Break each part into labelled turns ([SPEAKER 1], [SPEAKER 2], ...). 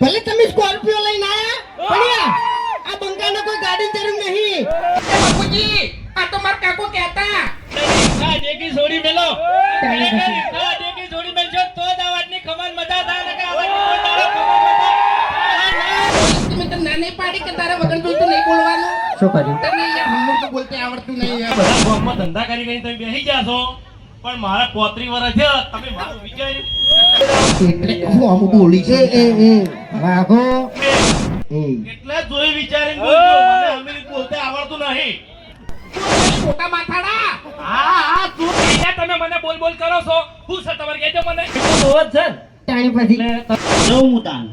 [SPEAKER 1] ભલે તમે સ્કોર્પિયો લઈને આયા પણ આ બંકાને કોઈ ગાડી જરૂર નહીં.
[SPEAKER 2] બાપુજી આ તો માર કાકો કહેતા.
[SPEAKER 3] ડેકી છોડી મેલો. ડેકી છોડી મેલજો તો જ આ વાતની ખબર મજા થાય. ને કે
[SPEAKER 2] તો નાની પાડી કે તારા વગર નહીં બોલવાનું?
[SPEAKER 1] શું કર્યું?
[SPEAKER 2] તને યાર તો બોલતે આવડતું નહીં યાર.
[SPEAKER 3] બધા ધંધા કરી કરીને તમે બેસી ગયા છો પણ મારા પોત્રી વર્ષ છે તમે મારું વિચાર્યું
[SPEAKER 2] હું આમ બોલી
[SPEAKER 1] છે એ એ વાઘો
[SPEAKER 3] એટલે જોઈ વિચારીને મને અમીરી બોલતે આવડતું નહીં
[SPEAKER 2] મોટા માથાડા
[SPEAKER 3] હા હા તું તમે મને બોલ બોલ કરો છો હું છે તમારે કહેજો મને જ છે
[SPEAKER 1] તાણી પછી
[SPEAKER 4] જવું હું તાન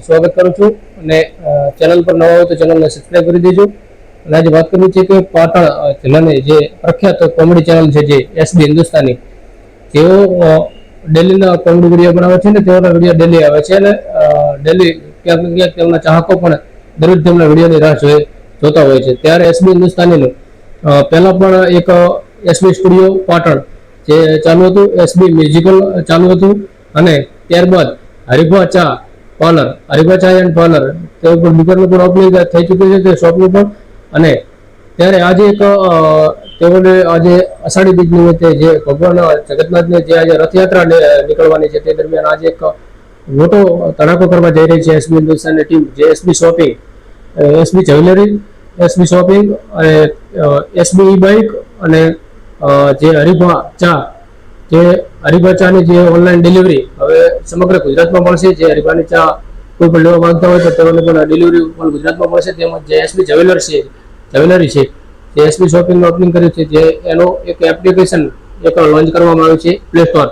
[SPEAKER 5] સ્વાગત કરું છું અને ચેનલ પર નવા હોય તો ચેનલને સબસ્ક્રાઈબ કરી દેજો અને આજે વાત કરવી છે કે પાટણ જિલ્લાની જે પ્રખ્યાત કોમેડી ચેનલ છે જે એસબી હિન્દુસ્તાની તેઓ ડેલીના કોમેડી વીડિયો બનાવે છે ને, તેઓના વીડિયો ડેલી આવે છે અને ડેલી ક્યાંક ક્યાંક તેમના ચાહકો પણ દરરોજ તેમના વિડીયોની રાહ જોઈ, જોતા હોય છે. ત્યારે એસબી હિન્દુસ્તાનીનું પહેલાં પણ એક એસબી સ્ટુડિયો પાટણ, જે ચાલુ હતું એસબી મ્યુઝિકલ ચાલુ હતું, અને ત્યારબાદ હરિભા ચા પાર્લર, હરિભા ચા એન્ડ પાર્લર તે ઉપર દુકાનનું પણ ઓપનિંગ થઈ ચૂક્યું છે, તે શોપનું પણ, અને ત્યારે આજે એક તેઓને આજે અષાઢી બીજ નિમિત્તે જે ભગવાન જગન્નાથને જે આજે રથયાત્રા નીકળવાની છે તે દરમિયાન આજે એક મોટો તડાકો કરવા જઈ રહી છે એસબી હિન્દુસ્તાનની ટીમ, જે SB shopping SB jewellery SB shopping અને એસબી બાઇક અને જે હરિભા ચા, જે હરિભા ચાની જે ઓનલાઈન ડિલિવરી હવે સમગ્ર ગુજરાતમાં મળશે, જે હરિભાની ચા કોઈ પણ લેવા માંગતા હોય તો તેઓને પણ ડિલિવરી પણ ગુજરાતમાં મળશે, તેમજ જે એસબી જ્વેલર છે, જ્વેલરી છે એસબી શોપિંગનું ઓપનિંગ કર્યું છે જે એનો એક એપ્લિકેશન એક લોન્ચ કરવામાં આવ્યું છે પ્લે સ્ટોર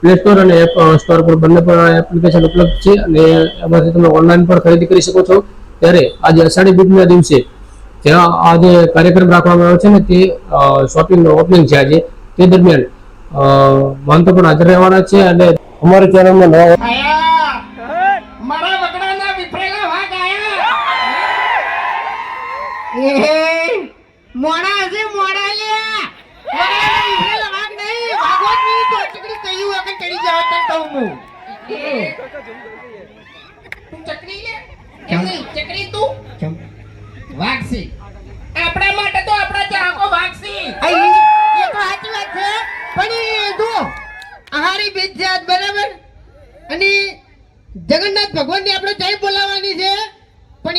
[SPEAKER 5] પ્લે સ્ટોર અને એપ સ્ટોર પર બંને પણ એપ્લિકેશન ઉપલબ્ધ છે અને એમાંથી તમે ઓનલાઈન પણ ખરીદી કરી શકો છો. ત્યારે આજે અષાઢી બીજના દિવસે જ્યાં આ જે કાર્યક્રમ રાખવામાં આવ્યો છે ને તે શોપિંગનો ઓપનિંગ છે આજે. તે દરમિયાન અ, પણ હાજર રહેવાના છે અને અમારી ચેનલમાં નવા
[SPEAKER 2] મારા વગડાના વિફરેલા આયા!
[SPEAKER 1] મોડા હજી મોડા લ્યા મોડા લવાક નહીં. ભાગવતની ચોચકડી કહ્યું વગર ચડી જાવ તો કહું હું.
[SPEAKER 2] તું લે? તું? વાઘસી. આપણા માટે તો આપણા ચાહકો
[SPEAKER 1] વાગસી એ તો સાચી વાત છે. પણ એ જો આહારી બીજ બરાબર? અને જગન્નાથ ભગવાનની આપણે જય બોલાવવાની છે? પણ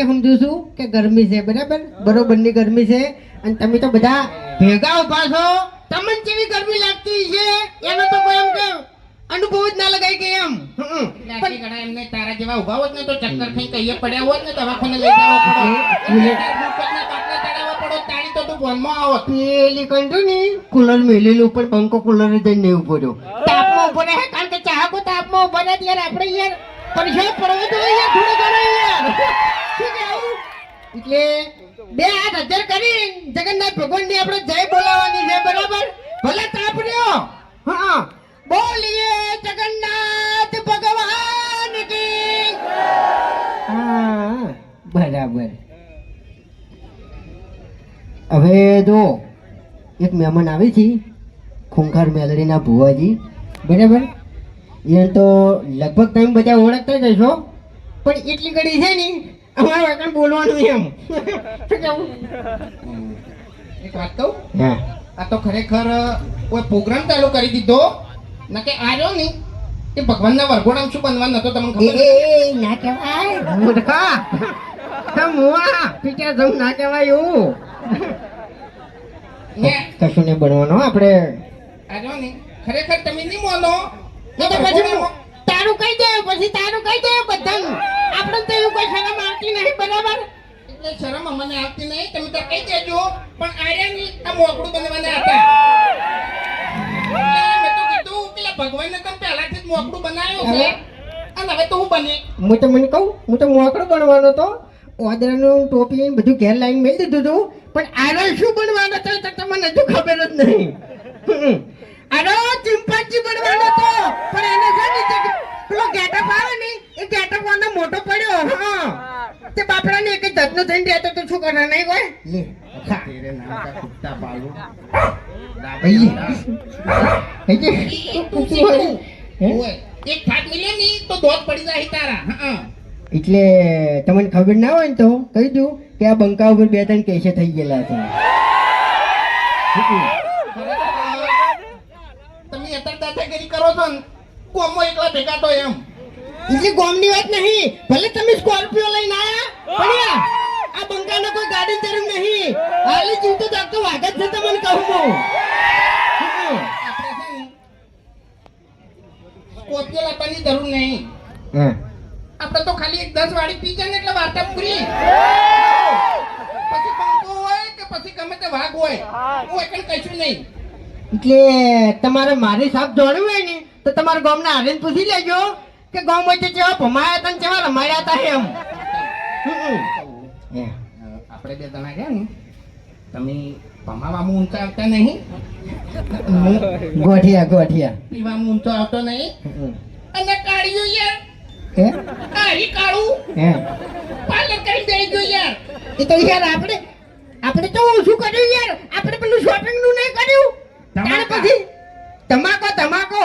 [SPEAKER 1] એ હું સમજુ છું કે ગરમી છે બરાબર? બરોબરની ગરમી છે. અને તમે તો બધા ભેગા ઊભા છો. તમને જેવી ગરમી લાગતી છે? એનો તો કોઈ એમ કે અનુભવ જ ના લગાય કે એમ.
[SPEAKER 2] એમને તારા જેવા ઊભા હોત ને તો ચક્કર ખાઈ કહીએ પડ્યા હોત ને દવાખાને લઈ જવા પડો.
[SPEAKER 1] પેલી ને કુલર મેલેલું પણ પંખો કુલર જઈને નહીં ઊભો રહ્યો. તાપમાં ઊભો રહે કારણ કે ચાહકો તાપમાં ઊભા રહે ત્યારે આપણે યાર પડવો જોઈએ યાર થોડો ઘણો યાર? એટલે બે હાથ હજાર કરી જગન્નાથ ભગવાનની આપણે જય બોલાવાની છે, બરાબર? ભલે તાપ રહ્યો હા બોલીએ જગન્નાથ ભગવાન કી હા, બરાબર. હવે જો એક મહેમાન આવી છે, ખૂંખાર મેલડીના ભુવાજી, બરાબર? એને તો લગભગ તમે બધા ઓળખતા જ હશો. પણ એટલી ઘડી છે ને અમારે વાકણ બોલવાનું એમ. શું કેવું?
[SPEAKER 2] એક વાત કહું?
[SPEAKER 1] હા.
[SPEAKER 2] આ તો ખરેખર કોઈ પ્રોગ્રામ ચાલુ કરી દીધો ના કે આર્યો ને એ ભગવાનના વરઘોડામાં શું બનવા નતો તમને ખબર
[SPEAKER 1] એ ના કહેવાય. મૂર્ખા. તો મુવા પીટા જમ ના કહેવાય એવું.
[SPEAKER 2] ને
[SPEAKER 1] કશું નહીં બનવાનું આપણે.
[SPEAKER 2] આર્યો ને ખરેખર તમે નહીં
[SPEAKER 1] બોલો. તો પછી તારું કહી દે પછી તારું કહી દે બધાનું. આપણે તો એવું કોઈ શરમ આવતી નહીં બરાબર?
[SPEAKER 2] એટલે શરમ અમને આવતી નહીં. તમે તો કહી દેજો પણ આર્યાની આ મોકળું બનવાના હતા. મેં તો કીધું પેલા ભગવાનને તમે પહેલાથી જ મોકળું બનાવ્યું છે. અને હવે તો હું બની.
[SPEAKER 1] હું તો મને કહું હું તો મોકળો બનવાનો તો ઓદરાનું ટોપી બધું ઘેર લાઈન મેળ દીધું હતું. પણ આરો શું બનવાનો હતો તો તમને હજુ ખબર જ નહીં. આરો ચિંપાંજી બનવાનો હતો. પણ એને પેલો ગેટઅપ આવે ને એ ગેટઅપ વાળો મોટો પડ્યો હા તે બાપડાને એક જ ધતનો થઈને રહેતો તો શું કરે નહીં કોઈ લે
[SPEAKER 2] તેરે નામ કા કુત્તા પાલુ
[SPEAKER 1] ભાઈ લે. ભાઈ લે. તું પૂછું હોય. હે?
[SPEAKER 2] એક ફાટ મિલે ની તો દોત પડી જાય તારા હા
[SPEAKER 1] એટલે તમને ખબર ના હોય ને તો કહી દઉં કે આ બંકા ઉપર બે ત્રણ કેસે થઈ ગયેલા છે
[SPEAKER 2] તમે અત્યારે દાદાગીરી કરો છો ને કોમમાં એકલા ભેગા તો એમ.
[SPEAKER 1] એટલે ગોમની વાત નહીં ભલે તમે સ્કોર્પિયો લઈને આયા પડ્યા આ બંકાને કોઈ ગાડી જરૂર નહીં. હાલે જીવતો જાગતો વાઘ જ છે તમને કહું હું
[SPEAKER 2] સ્કોર્પિયો લાવવાની જરૂર નહીં.
[SPEAKER 1] હા.
[SPEAKER 2] આપણે તો ખાલી એક દસ વાળી પી જાય ને એટલે વાર્તા પૂરી. પછી પંખો હોય કે પછી ગમે તે વાઘ હોય. હું એકણ કહીશું નહીં.
[SPEAKER 1] એટલે તમારે મારી સાપ જોડવું હોય ને તો તમારા ગામના આવીને પૂછી લેજો કે ગામ વચ્ચે કેવા ભમાયા હતા કેવા રમાડ્યા હતા એમ. હે.
[SPEAKER 2] આપણે બે જણા ગયા ને તમે ભમાવામાં ઊંચા આવતા નહીં.
[SPEAKER 1] ગોઠિયા ગોઠિયા.
[SPEAKER 2] પીવામાં ઊંચો આવતો નહીં. અને કાઢ્યું યાર.
[SPEAKER 1] હે?
[SPEAKER 2] કાળી કાળું.
[SPEAKER 1] હે?
[SPEAKER 2] પાર્લર કરી દઈ ગયો યાર.
[SPEAKER 1] એ તો યાર આપણે આપણે તો ઓછું કર્યું યાર. આપણે પેલું શોપિંગનું નહીં કર્યું. ત્યાર પછી તમાકો તમાકો.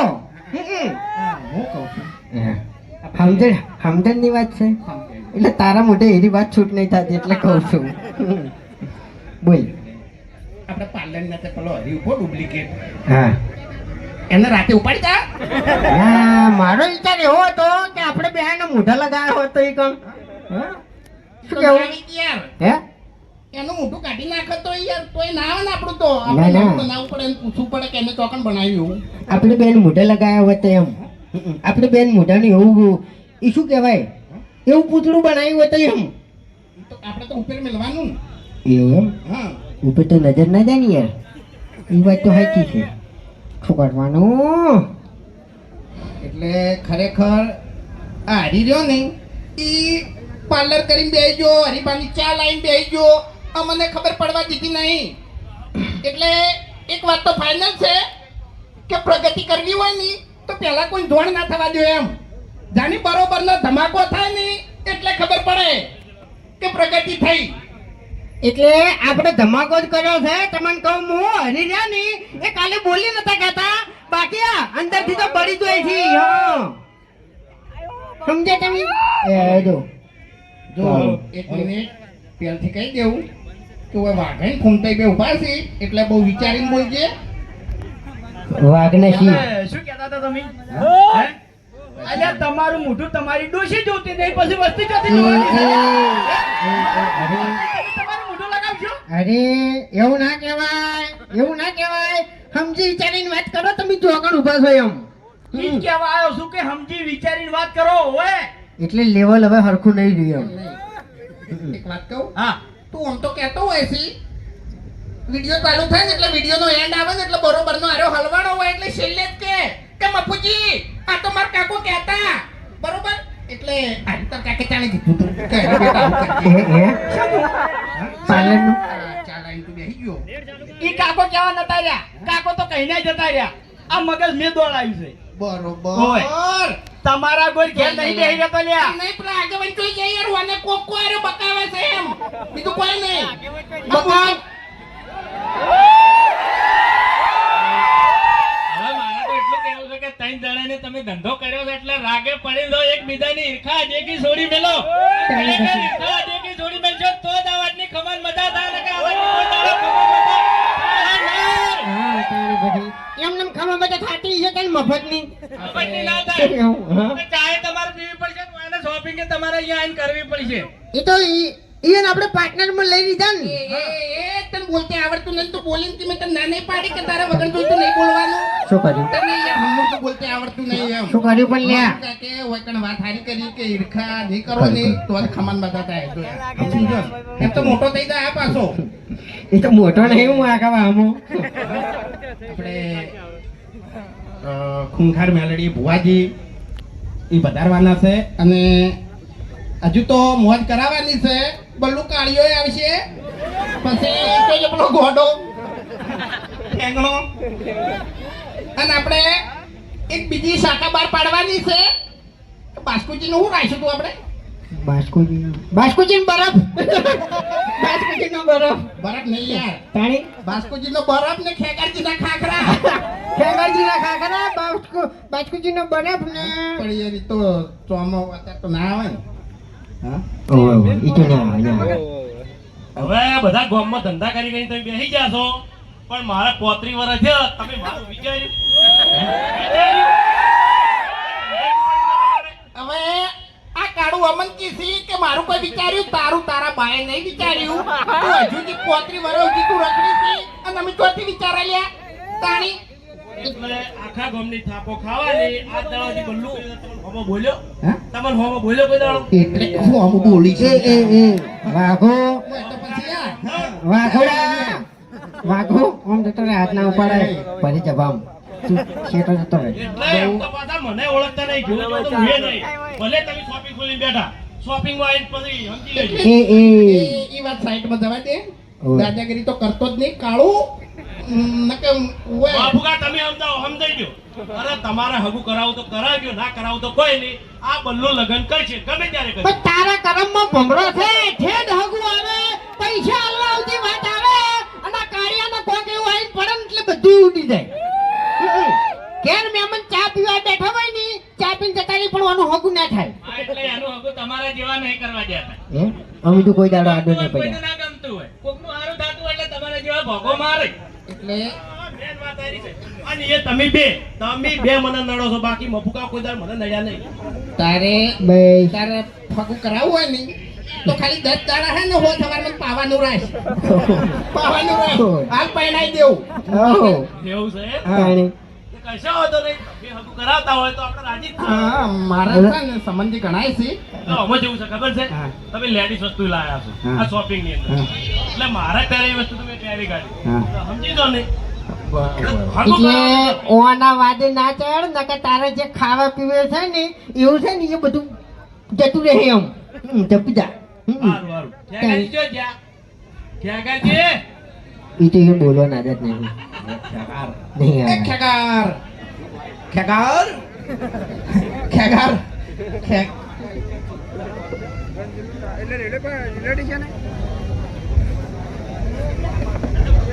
[SPEAKER 2] હું કહું છું
[SPEAKER 1] સમજણ વાત છે? એટલે તારા મોઢે એની વાત છૂટ નહીં થતી એટલે કહું છું. બોલ.
[SPEAKER 2] આપણે પાર્લર ના પેલો હરી ઊભો ડુપ્લિકેટ.
[SPEAKER 1] હા.
[SPEAKER 2] એને રાતે ઉપાડી તા?
[SPEAKER 1] ના, મારો વિચાર એવો હતો કે આપણે બેહાને મોઢા લગાવ્યો હોત તો એ કોણ? હા? શું કેવું? હે?
[SPEAKER 2] એનું મોઢું કાઢી નાખે તો યાર તોય ના આવે ને આપણું તો. આપણે
[SPEAKER 1] ના.
[SPEAKER 2] બનાવવું પડે એને પૂછવું પડે કે એને ચોકન બનાવ્યું.
[SPEAKER 1] આપણે બેન મોઢે લગાવ્યા હોય તો એમ. આપણે બેન મોઢાને એવું એ શું કહેવાય? એવું પૂતળું બનાવ્યું હોય તો એમ.
[SPEAKER 2] તો આપણે તો ઉપર મેળવાનું
[SPEAKER 1] એવું એમ?
[SPEAKER 2] હા.
[SPEAKER 1] ઉપર તો નજર ના જાય ને યાર. એ વાત તો સાચી છે. શું કરવાનું?
[SPEAKER 2] એટલે ખરેખર આ હરી રહ્યો ને ઈ પાર્લર કરીને બેસજો હરીબાની ચા લાવીને બેસજો. અમને ખબર પડવા દીધી નહીં. એટલે એક વાત તો ફાઇનલ છે કે પ્રગતિ કરવી હોયની તો પહેલા કોઈ ધોણ ના થવા દો એમ. જાની બરોબરનો ધમાકો થાયની એટલે ખબર પડે કે પ્રગતિ થઈ.
[SPEAKER 1] એટલે આપણે ધમાકો જ કર્યો છે. તમને કહું હું હરી રહ્યા ને એ કાલે બોલી નતા કહેતા બાકી આ અંદરથી તો પડી જાય છે. હા. સમજે તમે? એ જો.
[SPEAKER 2] જો એક મિનિટ. પહેલથી કહી દેવું. કે હવે વાઘણ ખૂમતાઈ બે ઊભા છે એટલે બહુ વિચારીને બોલજે
[SPEAKER 1] વાઘને શી?
[SPEAKER 3] શું કહેતા હતા તમે? અલ્યા તમારું મોઢું તમારી ડોશી જોતી નહીં પછી વસ્તી જોતી જોવાની. તમારું મોઢું લગાવશો
[SPEAKER 1] અરે એવું ના કહેવાય એવું ના કહેવાય. સમજી વિચારીને વાત કરો તમે ચોકડ ઊભા છો એમ.
[SPEAKER 3] ઈ જ કહેવા આવ્યો છું કે સમજી વિચારીને વાત કરો ઓય.
[SPEAKER 1] એટલે લેવલ હવે હરખું નહીં રહ્યું
[SPEAKER 2] એક વાત કહું?
[SPEAKER 3] હા.
[SPEAKER 2] તું આમ તો કહેતો હોય છે વીડિયો ચાલુ થાય ને એટલે વિડીયોનો એન્ડ આવે ને એટલે બરોબરનો આરો હલવાણો હોય એટલે છેલ્લે જ કે. કે મફુજી આ તો માર કાકો કહેતા. બરોબર? એટલે આની તો કાકે ચાલે દીધું તું. કે બેટા
[SPEAKER 1] ચાલે
[SPEAKER 2] નું? ચાલ તું બેસી ગયો.
[SPEAKER 3] ઈ કાકો કેવા નતા રહ્યા? કાકો તો કહીને જતા રહ્યા. આ મગજ મેં દોડાયું છે.
[SPEAKER 2] બરોબર.
[SPEAKER 3] તમારા કોઈ ઘેર નહીં બેહી રહેતો લ્યા
[SPEAKER 2] નહીં પેલા આગળ કોઈ જઈ યાર વાને કોક બીજું કોઈ નહીં
[SPEAKER 1] બકાવ.
[SPEAKER 3] હવે મારે તો એટલું કહેવું છે કે ત્રણ જણાને તમે ધંધો કર્યો છે એટલે રાગે પડી દો એકબીજાની ઈર્ખા દેખી છોડી મેલો. ઈર્ખા દેખી છોડી મેલશો તો જ આ ખબર મજા થાય કે આ વાતની ખબર મજા નહીં.
[SPEAKER 1] હા તારી બધી એમને ખબર બધા થાતી છે કે મફતની?
[SPEAKER 3] ખબરની ના થાય.
[SPEAKER 1] એવું, હા.
[SPEAKER 3] તો ચાય તમારે પીવી પડશે એને શોપિંગ તમારે અહીંયા આવીને કરવી પડશે.
[SPEAKER 1] એ તો ઈવન આપણે પાર્ટનરમાં લઈ લીધા ને.
[SPEAKER 2] એ તને બોલતે આવડતું નથી તો બોલીને તમે મેં તને ના નહીં પાડી કે તારા વગર જોઈતું નહીં બોલવાનું?
[SPEAKER 1] શું કર્યું?
[SPEAKER 2] તને યાર તો બોલતે આવડતું નહીં એમ.
[SPEAKER 1] શું કર્યું પણ લ્યા?
[SPEAKER 2] કે હોય કણ વાત હારી કરી કે ઈરખા નહીં કરો ને તો ખમાન બધા થાય. તો એમ તો મોટો થઈ જાય આ પાછો.
[SPEAKER 1] એ તો મોટો નહીં હું આખા આમો
[SPEAKER 2] આપણે ખૂંખાર મેલડી ભુવાજી એ વધારવાના છે. અને હજુ તો મોજ કરાવવાની છે. બલ્લુ કાળીઓ આવશે. પછી કોઈ આપણો ગોડો. ઠેંગણો. અને આપણે એક બીજી શાખા બહાર પાડવાની છે. બાસ્કુજી નું શું રાખ્યું તું આપણે?
[SPEAKER 1] બાસ્કુજી. બાસ્કુજી બરફ. બાસ્કુજી નો બરફ.
[SPEAKER 2] બરફ નહીં યાર.
[SPEAKER 1] તાણી.
[SPEAKER 2] બાસ્કોજી નો બરફ ને ખેગારજી ના ખાખરા.
[SPEAKER 1] ખેગાજી ના ખાખરા બાસ્કુ બાસ્કુજી નો બરફ ને.
[SPEAKER 2] પણ યાર તો ચોમો તો
[SPEAKER 1] ના આવે
[SPEAKER 3] હવે બધા ગામમાં ધંધા કરી કરીને તમે બેસી ગયા છો. પણ મારા પોત્રી વર્ષ છે તમે મારું વિચાર્યું
[SPEAKER 2] હવે આ કાળું અમન કીધી કે મારું કોઈ વિચાર્યું? તારું તારા બાએ નહીં વિચાર્યું. તું હજુ પોત્રી સુધી તું રખડી છે અને અમે ચોથી વિચારા લ્યા. તાણી
[SPEAKER 3] એટલે આખા ગામની થાપો ખાવાની આ દાડાથી બલ્લુ હોમો બોલ્યો. તમને હોમો બોલ્યો કોઈ દાડો?
[SPEAKER 2] એટલે હું અમુક બોલી
[SPEAKER 1] છે? એ એ વાઘો. વાઘોડા વાઘો આમ જતો રહે હાથ ના ઉપાડે. પછી જવામ જતો રહે.
[SPEAKER 3] મને ઓળખતા નહીં જોયું તો હું નહીં. ભલે તમે શોપિંગ ખોલીને બેઠા. શોપિંગમાં પછી સમજી લેજો.
[SPEAKER 1] એ એ.
[SPEAKER 2] એ ઈ વાત સાઈડમાં જવા દે. દાદાગીરી તો કરતો જ નહીં કાળું.
[SPEAKER 3] બાપુકા તમે સમજાવો સમજાઈ ગયો. અરે તમારે હગું કરાવું તો કરાવજો ના કરાવું તો કોઈ નહીં. આ બલ્લુ લગ્ન કરશે ગમે ત્યારે કરશે
[SPEAKER 1] પણ તારા કરમમાં ભમરો છે ઠેડ હગું આવે પૈસા આલવા વાત આવે અને આ કાળિયાનો કોક એવું આવી પડે એટલે બધું ઉડી જાય. કેર મેમન ચા પીવા બેઠા હોયની ચા પીને જતા રહી પણ આનું હગું ના થાય.
[SPEAKER 3] એટલે આનું હગું તમારા જેવા નહીં કરવા દેતા
[SPEAKER 1] અમે તો કોઈ દાડો આડો નહીં પડ્યા.
[SPEAKER 3] ના ગમતું હોય. કોકનું હારું થતું એટલે તમારા જેવા ભોગો મારે.
[SPEAKER 2] એટલે
[SPEAKER 3] મેન. અને એ તમે બે તમે બે મને નડો છો બાકી મફુકા કોઈ દાડ મને નડ્યા નહીં.
[SPEAKER 2] તારે તારે ફગું કરાવવું હોય ને તો ખાલી દસ દાડા હે ને હો સવારમાં પાવાનું રાખ. પાવાનું રાખ. હાલ પહેણાઈ દેવું.
[SPEAKER 1] ઓહો
[SPEAKER 3] છે કશો વાંધો નહીં. તમે હગું કરાવતા હોય તો આપણે રાજી
[SPEAKER 2] હા મારા છે ને સંબંધી ગણાય છે.
[SPEAKER 3] તો આમાં જેવું છે ખબર છે? તમે લેડીઝ વસ્તુ લાયા છો આ શોપિંગની અંદર એટલે મારે ત્યારે એ વસ્તુ તમે પહેરી કાઢી. સમજી દો ને.
[SPEAKER 1] એટલે ઓના વાદે ના ચડ નકર તારે જે ખાવા પીવે છે ને એવું છે ને એ બધું જતું રહે એમ. જપજા જપી જા.
[SPEAKER 3] તો ના જો
[SPEAKER 1] નહીં.
[SPEAKER 2] ખેગાર ખેગાર ખેગાર ખે-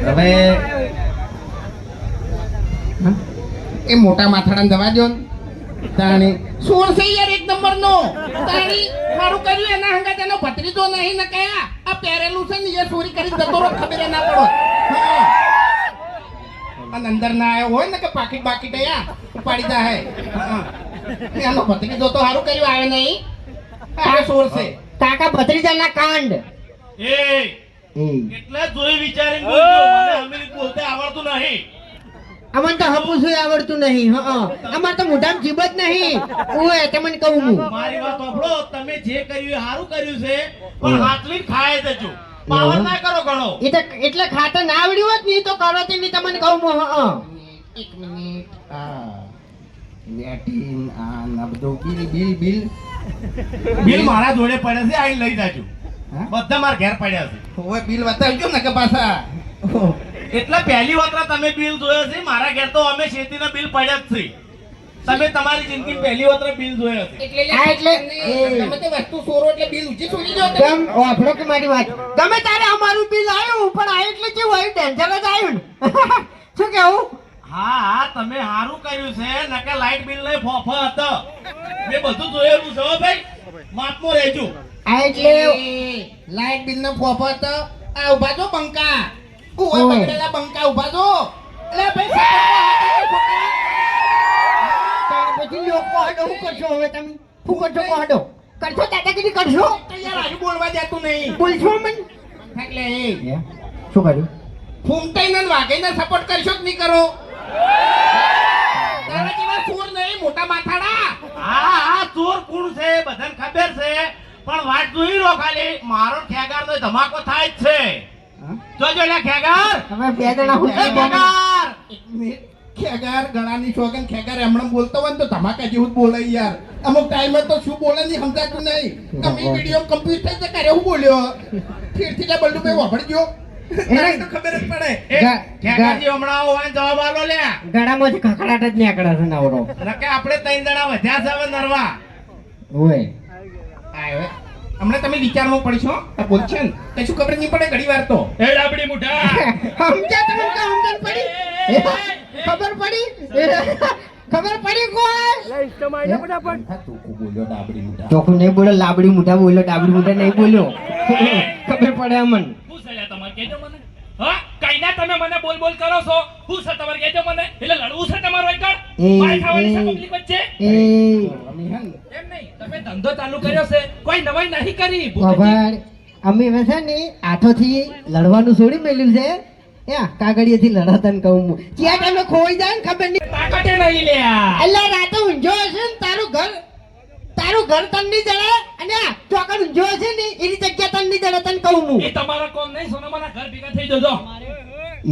[SPEAKER 2] હવે હા? એ મોટા માથાડાને દવા દો ને. તાણી. સોળ છે યાર એક નંબર નો તાણી મારું કર્યું એના હંગાત. એનો ભત્રીજો નહીં ને કયા આ પહેરેલું છે ને એ ચોરી કરી જતો રહો ખબર ના પડો. હા. અને અંદર ના આવ્યો હોય ને કે પાકીટ બાકીટ અહીંયા ઉપાડી દા હે. એનો ભત્રીજો તો સારું કર્યું આવે નહીં. આ સોળ છે
[SPEAKER 1] કાકા ભત્રીજાના કાંડ.
[SPEAKER 3] એ એટલે જોઈ વિચારીને બોલજો. મને અમેરિક બોલતે આવડતું નહીં.
[SPEAKER 1] અમને તો હપુસું આવડતું નહીં હા અમાર તો મોઢામાં જીભ જ નહીં. ઓય તમને કહું હું.
[SPEAKER 3] મારી વાત સાંભળો. તમે જે કર્યું એ સારું કર્યું છે પણ હાથલી ખાય જજો પાવર ના કરો ઘણો.
[SPEAKER 1] એટલે ખાતર ના આવડ્યું હોત ને તો કરો તે બી તમને કહું હું
[SPEAKER 2] એક મિનિટ. આ લેટિન આ નબદો બિલ બિલ બિલ.
[SPEAKER 3] બિલ મારા જોડે પડે છે આઈ લઈ જાજો.
[SPEAKER 2] હા?
[SPEAKER 3] બધા મારા ઘેર પડ્યા છે.
[SPEAKER 2] ઓય બિલ બતાવજો ને કે પાછા.
[SPEAKER 3] એટલે પહેલી વખત તમે બિલ જોયો છે મારા ઘેર તો અમે શેતીના બિલ પડ્યા જ છે. તમે તમારી જિંદગી પહેલી વખત બિલ જોયો
[SPEAKER 2] એટલે
[SPEAKER 1] હા, એટલે
[SPEAKER 2] તમે તે વસ્તુ સોરો એટલે બિલ ઊંચી છોડી દો તમ.
[SPEAKER 1] કેમ કે મારી વાત? તમે તારે અમારું બિલ આવ્યું પણ આ એટલે કેવું આવ્યું? ડેન્જર જ આવ્યું શું કેવું?
[SPEAKER 3] હા હા તમે સારું કર્યું છે નકે લાઈટ બિલ લઈ ફોફો હતો. મેં બધું જોયેલું છે ભાઈ. માપમાં રહેજો.
[SPEAKER 1] આ એટલે
[SPEAKER 2] લાઈટ બિલ નો હતો. આ ઊભા છો બંકા? કુવા
[SPEAKER 1] ઓય.
[SPEAKER 2] બગડેલા બંકા ઊભા છો? એટલે ભાઈ
[SPEAKER 1] પછી લોકો હાડો શું કરશો હવે તમે. શું કરશો કહો કરશો દાદાગીરી કરશો
[SPEAKER 2] યાર હજુ બોલવા દેતું નહીં.
[SPEAKER 1] બોલશો મને.
[SPEAKER 2] એટલે એ
[SPEAKER 1] શું કર્યું?
[SPEAKER 2] ફૂમતાઈને ને વાઘઈને સપોર્ટ કરશો કે નહીં કરો? તારા જેવા ચોર નહીં મોટા માથાડા.
[SPEAKER 3] હા હા ચોર કોણ છે બધાને ખબર છે. પણ વાત જોઈ લો ખાલી. મારો ખેગાર તો ધમાકો થાય જ છે. જોજો એટલે ખેગાર.
[SPEAKER 1] તમે બે જણા
[SPEAKER 3] ખેગાર!
[SPEAKER 2] એક મિનિટ. ખેગાર ગળાની શોગન ખેગાર એમણે બોલતો હોય ને તો ધમાકા જેવું બોલે યાર. અમુક ટાઈમે તો શું બોલે નહીં સમજાતું નહીં. તમે વીડિયો કમ્પ્લીટ થઈ કરે હું બોલ્યો. ફીરથી લે બલ્લુભાઈ વાપરજો એને તો ખબર જ પડે.
[SPEAKER 3] ખેગારજી હમણાં હોય જવાબ આલો લે.
[SPEAKER 1] ગળામાંથી ખખડાટ જ નીકળે છે નવરો.
[SPEAKER 3] નકે આપણે ત્રણ જણા વધ્યા છે હવે નરવા.
[SPEAKER 1] ઓય.
[SPEAKER 2] આયો હમણાં તમે વિચારમાં પડશો? આ બોલ છે ને. કશું ખબર નહીં પડે ઘડી વાર તો.
[SPEAKER 3] એ ડાબડી મુઠા
[SPEAKER 1] સમજ્યા તમને સમજણ પડી? ખબર પડી? ખબર પડી કોઈ? ચોખ્ખું નહીં બોલો લાબડી મુઠા બોલો ડાબડી મુઠા નહીં બોલ્યો. ખબર પડે અમન.
[SPEAKER 3] છે તમારે કહેજો મને. હા કઈના તમે મને બોલ બોલ કરો છો. શું છે તમારે કહેજો મને. એટલે લડવું છે તમારો એકડ
[SPEAKER 1] એ,
[SPEAKER 3] ખાવાની છે પબ્લિક વચ્ચે? એમ નહીં તમે ધંધો ચાલુ કર્યો છે. કોઈ નવાઈ નહીં કરી.
[SPEAKER 1] ખબર અમે હવે છે ને આઠોથી લડવાનું છોડી મેલ્યું છે. કાગળિયેથી લડતન કહું હું. ક્યાં ટાઈમે ખોઈ જાય ને ખબર નહીં.
[SPEAKER 3] તાકાતે નહીં લે
[SPEAKER 1] એટલે રાતે ઊંઝો હશે ને તારું ઘર તારું ઘર તન નહીં જડે અને ચોકડ ઊંઝો હશે ને એની જગ્યા તન નહીં જડે તને કહું હું.
[SPEAKER 3] એ તમારા કોમ નહીં? સોનામાના ઘર ભેગા થઈ જજો.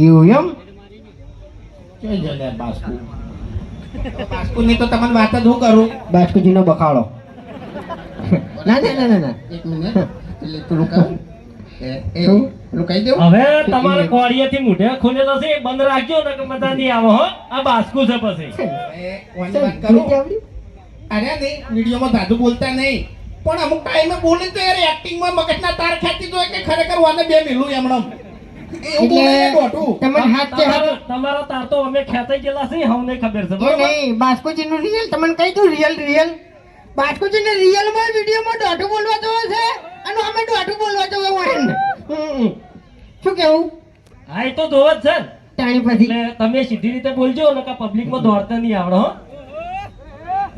[SPEAKER 1] એવું એમ?
[SPEAKER 2] કે જલે બાસ્કુ. બાસ્કુ ની તો તમને વાત જ હું કરું.
[SPEAKER 1] બાસ્કુજીનો બખાડો. ના ના ના ના ના.
[SPEAKER 2] એક મિનિટ. એટલે થોડું રોકાવ એ એ
[SPEAKER 1] શું?
[SPEAKER 2] દેવું?
[SPEAKER 6] હવે તમારે કોળિયેથી મૂઢે ખુલેલો છે બંધ રાખજો ને કે મજા નહીં આવો હો. આ બાસ્કુ છે પછી.
[SPEAKER 2] એ વાની વાત કરું? અરે નહીં વિડીયોમાં દાદુ બોલતા નહીં. પણ અમુક ટાઈમે બોલે તો યાર એક્ટિંગમાં મગજના તાર ખેંચી દો કે ખરેખર વાને બે મિલું એમણમ એવું ને.
[SPEAKER 1] તમારે હાથ છે હાથ
[SPEAKER 6] તમારા તમારા તાર તો અમે ખેંચાઈ ગયેલા છે હમને ખબર છે
[SPEAKER 1] નહીં બાસ્કુજીનું રિયલ તમને કહી દઉં રિયલ રિયલ બાસ્કુજીને રિયલમાં વિડીયોમાં દોઢું બોલવા જવો છે? અને અમે દોઢું બોલવા જવું હોય. ને શું કેવું?
[SPEAKER 6] હા એ તો જોવ જ છે
[SPEAKER 1] તાણી પછી.
[SPEAKER 6] એટલે તમે સીધી રીતે બોલજો ને કે પબ્લિકમાં દોડતા નહીં આવડો હો.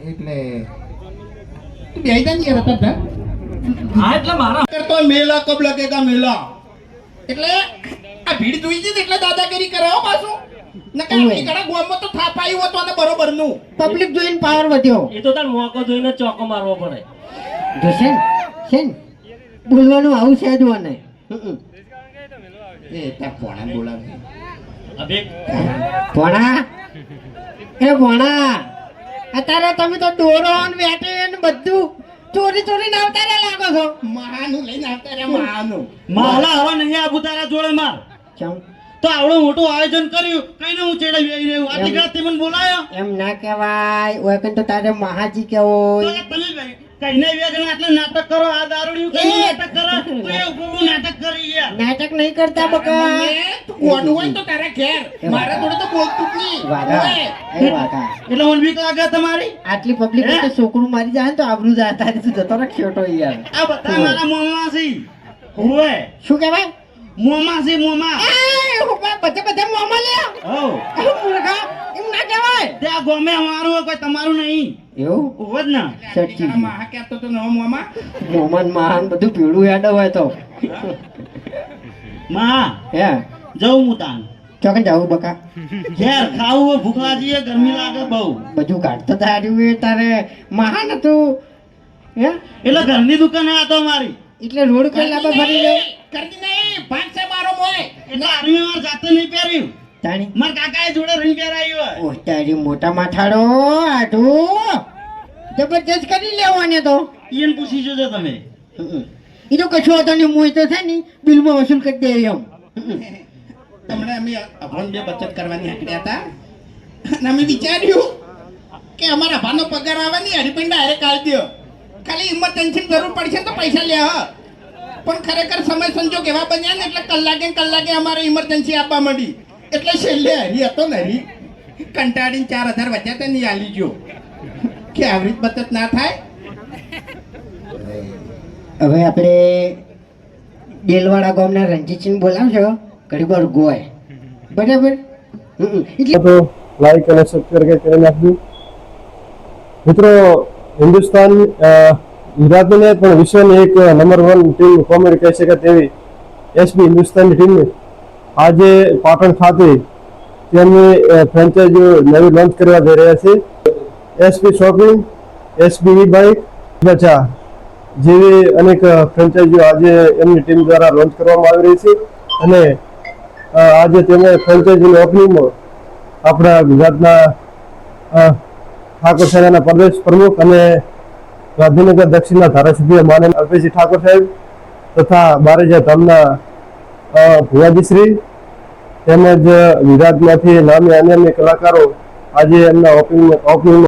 [SPEAKER 2] એટલે તું બેહી જા નહીં રતન
[SPEAKER 6] હા એટલે મારા
[SPEAKER 2] કરતો મેલા કબ લગેગા મેલા? એટલે આ ભીડ જોઈ છે એટલે દાદાગીરી કરાવો પાછું.
[SPEAKER 1] પબ્લિક જોઈને પાવર વધ્યો.
[SPEAKER 6] એ તો તાર મોકો જોઈને ચોકો મારવો પડે.
[SPEAKER 1] જોશે છે ને. બોલવાનું આવું છે જ મને.
[SPEAKER 2] એ ત્યાં પોણા બોલાવે
[SPEAKER 6] હવે
[SPEAKER 1] એ ભણા અત્યારે તમે તો દોરો ને વેટે ને બધું. ચોરી ચોરી ના આવતા લાગો છો.
[SPEAKER 2] મહાનું લઈને આવતા મહાનું
[SPEAKER 4] માલા હવે નહીં આબુ તારા જોડે માર.
[SPEAKER 1] કેમ?
[SPEAKER 4] તો આવડું મોટું આયોજન કર્યું. કઈ હું ચેડે બેહી રહ્યો આટલી ઘણા તે મને બોલાયો?
[SPEAKER 1] એમ ના કહેવાય. ઓય કન તો તારે મહાજી કેવો
[SPEAKER 4] તમે કઈને વેગના આટલે નાટક કરો આ દારૂડિયું કઈ નાટક કરો? તો નાટક કરી યાર
[SPEAKER 1] નાટક નહીં કરતા બકા.
[SPEAKER 2] તું ગોડું હોય તો તારા ઘેર. મારા જોડે તો બોલતું નહીં
[SPEAKER 1] વાઘા. એ વાઘા.
[SPEAKER 4] એટલે બીક લાગે તમારી?
[SPEAKER 1] આટલી પબ્લિક તો છોકરું મારી જાય ને તો આબરૂ જાય તારે તું જતો યાર
[SPEAKER 4] આ બધા મારા મોમાં હોવે
[SPEAKER 1] શું કહેવાય?
[SPEAKER 4] મોમાં છે મોમાં.
[SPEAKER 1] એ હુબા બધે બધે મોમાં લે
[SPEAKER 4] હો
[SPEAKER 1] મૂર્ખા. એમ ના કહેવાય.
[SPEAKER 4] ત્યાં ગમે અમારું હોય કોઈ તમારું નહીં.
[SPEAKER 1] એવું?
[SPEAKER 4] હોવ જ
[SPEAKER 1] સચ્ચી
[SPEAKER 2] તારા કહેતો તો નવો મોમાં
[SPEAKER 1] મોમન મહાન બધું પીળું યાદ હોય તો.
[SPEAKER 4] માં
[SPEAKER 1] હે?
[SPEAKER 4] જવું હું તાન.
[SPEAKER 1] ચોકન જાવું બકા?
[SPEAKER 4] ઘેર ખાવું હોય ભૂખ લાગી છે, ગરમી લાગે બહુ.
[SPEAKER 1] બધું કાઢતો તાર્યું એ તારે મહાન હતું. હે?
[SPEAKER 4] એટલે ઘરની દુકાન આ તો મારી.
[SPEAKER 1] એટલે રોડ કઈ લાંબા ભરી લે?
[SPEAKER 2] કરતી નહીં ભાગ છે મારો મોય
[SPEAKER 4] એટલે આર્મી જાતે નહીં પહેર્યું.
[SPEAKER 1] તાણી.
[SPEAKER 4] માર કાકાએ જોડે પહેરાયું હોય.
[SPEAKER 1] ઓહ તારી મોટા માથાડો આટુ જબરજસ્ત કરી લેવાને તો.
[SPEAKER 4] ઈન પૂછી જોજો તમે.
[SPEAKER 1] એ તો કશું હતો ને હું તો છે ને બિલમાં વસૂલ કરી દે એમ.
[SPEAKER 2] તમને અમે અભણ બે બચત કરવાની આંકડ્યા હતા. અને અમે વિચાર્યું કે અમારા ભાનો પગાર આવે ને હરિપણ ડાયરેક્ટ આલી દો. ખાલી ઇમરજન્સી જરૂર પડશે તો પૈસા લે પણ ખરેખર સમય સંજોગ એવા બન્યા ને એટલે કલાકે કલાકે અમારે ઇમરજન્સી આપવા માંડી. એટલે છેલ્લે હરી હતો ને હરી. કંટાળીને ચાર હજાર વચ્ચે તે નહીં આલી ગયો. કે આવી બચત ના થાય?
[SPEAKER 1] હવે આપણે ડેલવાડા ગામના રણજીતસિંહ બોલાવશો ઘડી વાર ગોય. બરાબર. એટલે
[SPEAKER 7] તો લાઈક અને સબસ્ક્રાઈબ કરી નાખજો. મિત્રો હિન્દુસ્તાન ગુજરાતની નહીં પણ વિશ્વની એક નંબર વન ટીમ કોમેડી કહી શકાય તેવી એસબી હિન્દુસ્તાનની ટીમે આજે પાટણ ખાતે તેમની ફ્રેન્ચાઇઝીઓ નવી લોન્ચ કરવા જઈ રહ્યા છે. SP shopping SB E bike બચા જેવી અનેક ફ્રેન્ચાઇઝીઓ આજે એમની ટીમ દ્વારા લોન્ચ કરવામાં આવી રહી છે. અને આજે તેમણે ફ્રેન્ચાઇઝીની ઓપનિંગમાં આપણા ગુજરાતના ઠાકોર સેનાના પ્રદેશ પ્રમુખ અને ગાંધીનગર દક્ષિણના ધારાસભ્ય માનન અલ્પેશજી ઠાકોર સાહેબ તથા બારેજા ધામના ભુવાજીશ્રી તેમજ વિરાટમાંથી નામી અન્ય કલાકારો આજે એમના ઓપનિંગ ઓપનિંગ